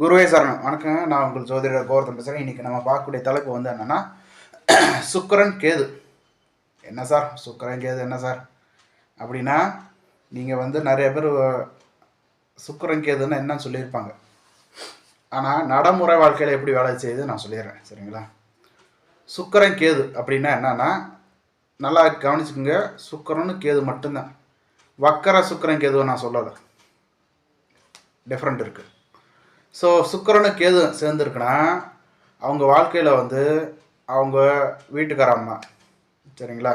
குருவே சரணம். வணக்கம் நான் உங்கள் ஜோதிடர் கோவர்த்தன் பேசுகிறேன் இன்றைக்கி நம்ம பார்க்கக்கூடிய தலைப்பு வந்து என்னென்னா சுக்கரன் கேது. என்ன சார்? சுக்கரன் கேது என்ன சார்? அப்படின்னா நீங்கள் வந்து நிறைய பேர் சுக்கரன் கேதுன்னு என்னன்னு சொல்லியிருப்பாங்க. ஆனால் நடைமுறை வாழ்க்கையில் எப்படி வேலை செய்யுது நான் சொல்லிடுறேன். சரிங்களா? சுக்கரன் கேது அப்படின்னா என்னென்னா நல்லா கவனிச்சுக்கோங்க. சுக்கரன்னு கேது மட்டும்தான். வக்கர சுக்கரன் கேதுவை நான் சொல்லலை. டிஃப்ரெண்ட் இருக்குது ஸோ சுக்கரனும் கேது சேர்ந்துருக்குன்னா அவங்க வாழ்க்கையில் வந்து அவங்க வீட்டுக்கார அம்மா சரிங்களா?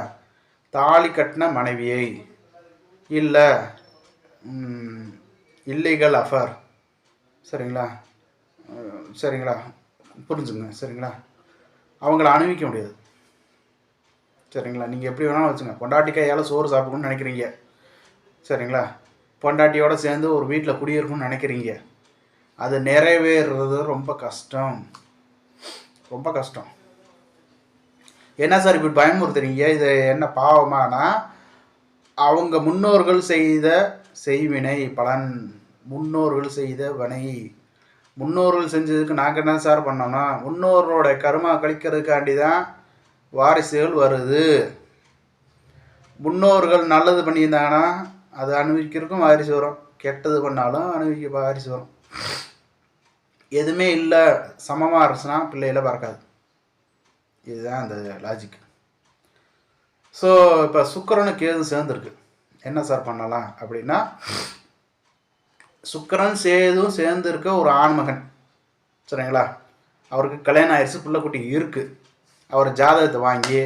தாலி கட்டின மனைவியை இல்லை இல்லீகல் அஃபர் சரிங்களா? சரிங்களா? புரிஞ்சுங்க சரிங்களா? அவங்கள அணிவிக்க முடியாது. சரிங்களா? நீங்கள் எப்படி வேணாலும் வச்சுங்க. பொண்டாட்டி கையால் சோறு சாப்பிடணும்னு நினைக்கிறீங்க. சரிங்களா? பொண்டாட்டியோடு சேர்ந்து ஒரு வீட்டில் குடியிருக்கணும்னு நினைக்கிறீங்க. அது நிறைவேறுறது ரொம்ப கஷ்டம். ரொம்ப கஷ்டம். என்ன சார் இப்படி பயமுறுத்துறீங்க? இது என்ன பாவமானா அவங்க முன்னோர்கள் செய்த செய்வினை பலன் முன்னோர்கள் செய்த வினை. முன்னோர்கள் செஞ்சதுக்கு நாங்கள் என்ன சார் பண்ணோம்னா முன்னோர்களோட கருமா கழிக்கிறதுக்காண்டி தான் வாரிசுகள் வருது. முன்னோர்கள் நல்லது பண்ணியிருந்தாங்கன்னா அது அனுபவிக்கிறதுக்கும் வாரிசு வரும். கெட்டது பண்ணாலும் அனுபவிக்க வாரிசு வரும். எதுவுமே இல்லை சமமாக இருந்துச்சுன்னா பிள்ளையில பறக்காது. இதுதான் அந்த லாஜிக் ஸோ இப்போ சுக்கரனுக்கு கேது சேர்ந்துருக்கு. என்ன சார் பண்ணலாம் அப்படின்னா சுக்கரன் சேதும் சேர்ந்துருக்க ஒரு ஆண்மகன். சரிங்களா? அவருக்கு கல்யாணம் ஆயிடுச்சு பிள்ளைக்குட்டி இருக்குது அவர் ஜாதகத்தை வாங்கி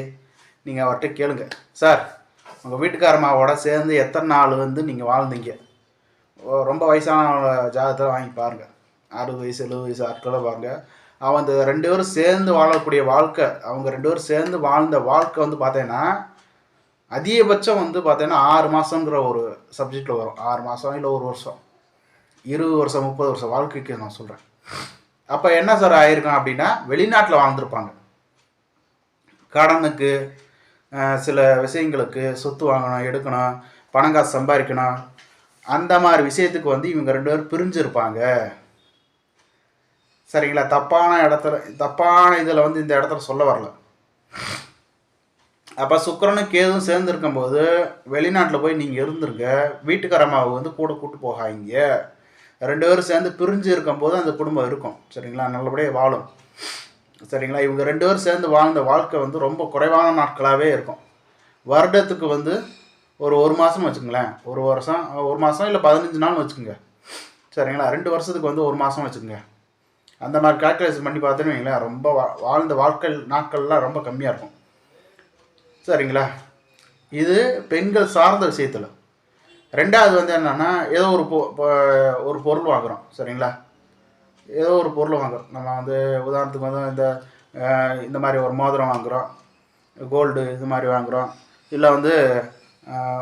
நீங்கள் அவர்கிட்ட கேளுங்க. சார் உங்கள் வீட்டுக்காரம்மாவோட சேர்ந்து எத்தனை நாள் வந்து நீங்கள் வாழ்ந்தீங்க? ரொம்ப வயசான ஜாதகத்தை வாங்கி பாருங்கள் அறுபது வயசு எழுபது வயசு ஆட்களை வாங்க அவன் அந்த ரெண்டு பேரும் சேர்ந்து வாழக்கூடிய வாழ்க்கை அவங்க ரெண்டு பேரும் சேர்ந்து வாழ்ந்த வாழ்க்கை வந்து பார்த்தீங்கன்னா அதிகபட்சம் வந்து பார்த்தீங்கன்னா ஆறு மாதங்கிற ஒரு சப்ஜெக்டில் வரும். ஆறு மாதம் இல்லை ஒரு வருஷம். இருபது வருஷம் முப்பது வருஷம் வாழ்க்கைக்கு நான் சொல்கிறேன் அப்போ என்ன சார் ஆயிருக்கான் அப்படின்னா வெளிநாட்டில் வாழ்ந்துருப்பாங்க. கடனுக்கு சில விஷயங்களுக்கு சொத்து வாங்கணும் எடுக்கணும் பணம் காசு சம்பாதிக்கணும். அந்த மாதிரி விஷயத்துக்கு வந்து இவங்க ரெண்டு பேரும் பிரிஞ்சிருப்பாங்க. சரிங்களா? தப்பான இடத்துல தப்பான இதில் வந்து இந்த இடத்துல சொல்ல வரல. அப்போ சுக்கரனும் கேதும் சேர்ந்து இருக்கும்போது வெளிநாட்டில் போய் நீங்கள் இருந்துருங்க. வீட்டுக்காரம்மாவை வந்து கூட கூட்டு போகாதீங்க. ரெண்டு பேரும் சேர்ந்து பிரிஞ்சு இருக்கும்போது அந்த குடும்பம் இருக்கும். சரிங்களா? நல்லபடியாக வாழும். சரிங்களா? இவங்க ரெண்டு பேரும் சேர்ந்து வாழ்ந்த வாழ்க்கை வந்து ரொம்ப குறைவான நாட்களாகவே இருக்கும். வருடத்துக்கு வந்து ஒரு ஒரு மாதம் வச்சுக்கோங்களேன். ஒரு வருஷம் ஒரு மாதம் இல்லை பதினஞ்சு நாள் வச்சுக்கோங்க. சரிங்களா? ரெண்டு வருஷத்துக்கு வந்து ஒரு மாதம் வச்சுக்கோங்க. அந்த மாதிரி கால்குலேஷன் பண்ணி பார்த்தோன்னு வைங்களேன் ரொம்ப வா- வாழ்ந்த வாழ்க்கை நாட்கள்லாம் ரொம்ப கம்மியாக இருக்கும். சரிங்களா? இது பெண்கள் சார்ந்த விஷயத்தில். ரெண்டாவது வந்து என்னென்னா ஏதோ ஒரு பொ ஒரு பொருள் வாங்குகிறோம் சரிங்களா? ஏதோ ஒரு பொருள் வாங்குறோம். நம்ம வந்து உதாரணத்துக்கு வந்து இந்த இந்த மாதிரி ஒரு மோதிரம் வாங்குகிறோம் கோல்டு இது மாதிரி வாங்குகிறோம் இல்லை வந்து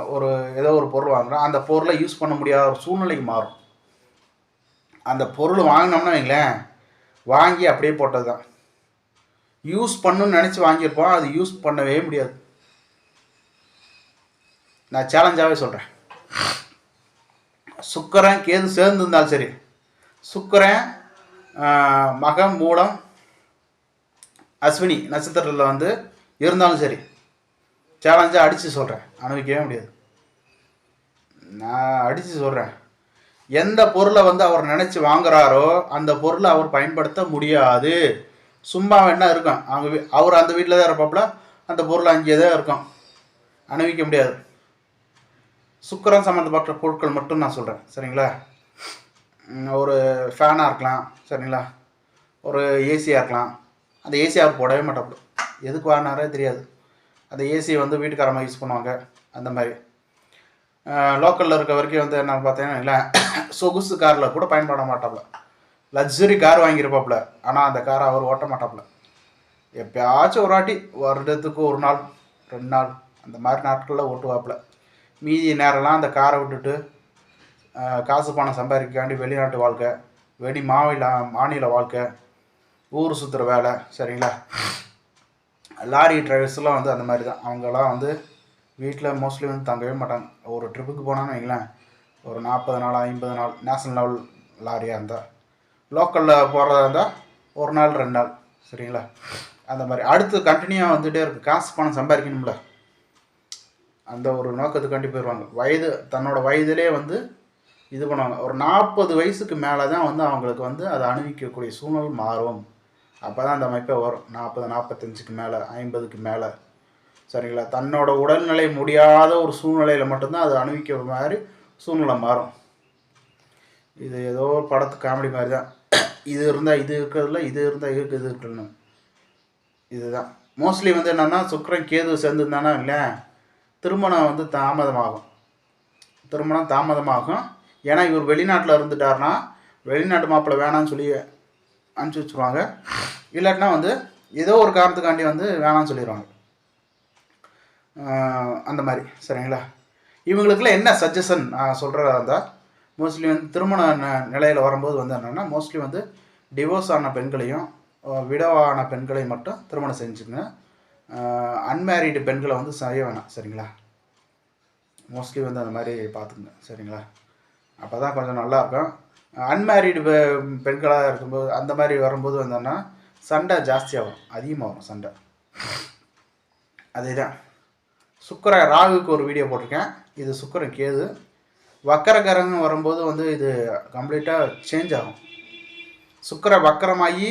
ஒரு ஏதோ ஒரு பொருள் வாங்குகிறோம் அந்த பொருளை யூஸ் பண்ண முடியாத ஒரு சூழ்நிலைக்கு மாறும். அந்த பொருள் வாங்கினோம்னா வைங்களேன் வாங்கி அப்படியே போட்டது தான் யூஸ் பண்ணுன்னு நினச்சி வாங்கியிருப்போம் அது யூஸ் பண்ணவே முடியாது. நான் சேலஞ்சாகவே சொல்கிறேன் சுக்கரன் கேது சேர்ந்து இருந்தாலும் சரி. சுக்கரன் மகம் மூலம் அஸ்வினி நட்சத்திரத்தில் வந்து இருந்தாலும் சரி. சேலஞ்சாக அடித்து சொல்கிறேன் அனுபவிக்கவே முடியாது. நான் அடித்து சொல்கிறேன் எந்த பொருளை வந்து அவர் நினச்சி வாங்குறாரோ அந்த பொருளை அவர் பயன்படுத்த முடியாது. சும்மா வேணா இருக்கும் அவங்க வீ- அவர் அந்த வீட்டில் தான் இருப்பாப்புல அந்த பொருள் அங்கேயே தான் இருக்கும். அணிவிக்க முடியாது. சுக்கரம் சம்மந்தப்பட்ட பொருட்கள் மட்டும் நான் சொல்கிறேன் சரிங்களா? ஒரு ஃபேனாக இருக்கலாம். சரிங்களா? ஒரு ஏசியாக இருக்கலாம். அந்த ஏசி அவர் போடவே மாட்டாப்புல எதுக்கு வாங்கினாரே தெரியாது. அந்த ஏசியை வந்து வீட்டுக்காரமாக யூஸ் பண்ணுவாங்க. அந்த மாதிரி. லோக்கலில் இருக்க வரைக்கும் வந்து என்ன பார்த்தீங்கன்னா இல்லை. சொகுசு காரில் கூட பயன்பட மாட்டாப்புல லக்ஸுரி கார் வாங்கியிருப்பாப்புல ஆனால் அந்த காரை அவர் ஓட்ட மாட்டாப்புல எப்பயாச்சும் ஒரு வாட்டி வருடத்துக்கு ஒரு நாள் ரெண்டு நாள் அந்த மாதிரி நாட்களில் ஓட்டுவாப்புல மீதி நேரம்லாம் அந்த காரை விட்டுட்டு காசு பணம் சம்பாதிக்காண்டி வெளிநாட்டு வாழ்க்கை வெளி மாநில மாநில வாழ்க்கை ஊர் சுற்றுற வேலை சரிங்களா? லாரி டிரைவர்ஸ்லாம் வந்து அந்த மாதிரி தான். அவங்கெல்லாம் வந்து வீட்டில் மோஸ்ட்லி வந்து தங்கவே மாட்டாங்க. ஒரு ட்ரிப்புக்கு போனான்னு வைங்களேன் ஒரு நாற்பது நாள் ஐம்பது நாள் நேஷ்னல் லெவல் லாரியாக இருந்தால் லோக்கலில் போகிறதா இருந்தால் ஒரு நாள் ரெண்டு நாள் சரிங்களா? அந்த மாதிரி. அடுத்து கண்டினியூவாக வந்துகிட்டே இருக்குது காசு பணம் சம்பாதிக்கணும்ல. அந்த ஒரு நோக்கத்துக்காண்டி போயிடுவாங்க வயது தன்னோட வயதிலே வந்து இது பண்ணுவாங்க. ஒரு நாற்பது வயசுக்கு மேலே தான் வந்து அவங்களுக்கு வந்து அதை அனுபவிக்கக்கூடிய சூழ்நிலை மாறும். அப்போ தான் அந்த அமைப்பை வரும். நாற்பது நாற்பத்தஞ்சுக்கு மேலே ஐம்பதுக்கு மேலே சரிங்களா? தன்னோட உடல்நிலை முடியாத ஒரு சூழ்நிலையில் மட்டும்தான் அது அனுபவிக்கிற மாதிரி சூழ்நிலை மாறும். இது ஏதோ ஒரு படத்து காமெடி மாதிரி தான். இது இருந்தால் இது இருக்கிறதுல இது இருந்தால் இருக்கு இது இருக்கணும் இதுதான். மோஸ்ட்லி வந்து என்னென்னா சுக்கரன் கேது சேர்ந்துருந்தானா இல்லை திருமணம் வந்து தாமதமாகும். திருமணம் தாமதமாகும். ஏன்னா இவர் வெளிநாட்டில் இருந்துட்டாருன்னா வெளிநாட்டு மாப்பிள்ளை வேணாம்னு சொல்லி அனுப்பிச்சி வச்சுருவாங்க. இல்லாட்டினா வந்து ஏதோ ஒரு காரணத்துக்காண்டி வந்து வேணாம்னு சொல்லிடுவாங்க அந்த மாதிரி. சரிங்களா? இவங்களுக்குலாம் என்ன சஜஷன் நான் சொல்கிறதா இருந்தால் மோஸ்ட்லி வந்து திருமண ந- நிலையில் வரும்போது வந்து என்னென்னா மோஸ்ட்லி வந்து டிவோர்ஸ் ஆன பெண்களையும் விடவான பெண்களையும் மட்டும் திருமணம் செஞ்சுங்க அன்மேரிடு பெண்களை வந்து செய்ய வேணாம் சரிங்களா? மோஸ்ட்லி வந்து அந்த மாதிரி பார்த்துங்க சரிங்களா? அப்போ தான் கொஞ்சம் நல்லாயிருக்கும் அன்மேரிடு பெண்களாக இருக்கும்போது அந்த மாதிரி வரும்போது வந்தோன்னா சண்டை ஜாஸ்தியாகும் அதிகமாகும் சண்டை. அதே தான் சுக்கர ராகுக்கு ஒரு வீடியோ போட்டிருக்கேன். இது சுக்கரன் கேது. வக்கரகரங்க வரும்போது வந்து இது கம்ப்ளீட்டாக சேஞ்ச் ஆகும். சுக்கர வக்கரமாகி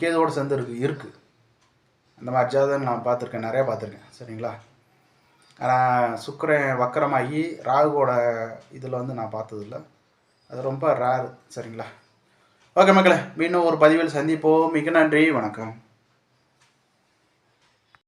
கேதுவோடு சேர்ந்து இருக்கு இருக்குது அந்த மாதிரி ஜாதகம் நான் பார்த்துருக்கேன் நிறையா பார்த்துருக்கேன் சரிங்களா? ஆனால் சுக்கரன் வக்கரமாகி ராகுவோட இதில் வந்து நான் பார்த்ததில்ல. அது ரொம்ப ரேர் சரிங்களா? ஓகே மக்களே மீண்டும் ஒரு பதிவில் சந்திப்போம். மிக நன்றி வணக்கம்.